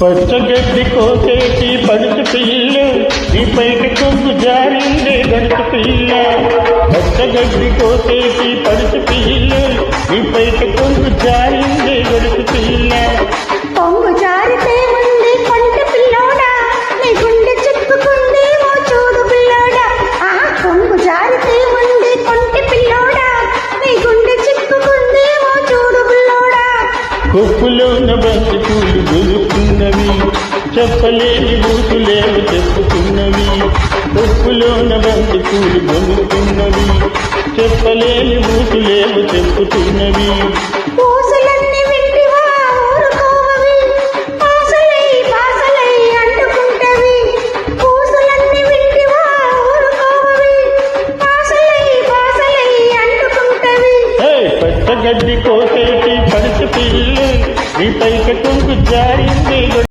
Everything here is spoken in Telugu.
పచ్చగడ్డి కోసేటి పడుచు పిల్ల నీ పైకి కొంగు జారిందే గడుచు పిల్ల. పచ్చగడ్డి కోసేటి పడుచు కొప్పులోన బంతి పూలు గొలుపుతున్నవి చెప్పలేని బూతులేవు చెప్పుతున్నవి కొప్పులోన బంతి పూలు గొలుపుతున్నవి చెప్పలేని బూతులేవు చెప్పుతున్నవి పూసలన్నీ వింటివా ఊరుకోవవి గుడిపై కటుంకు జారింది.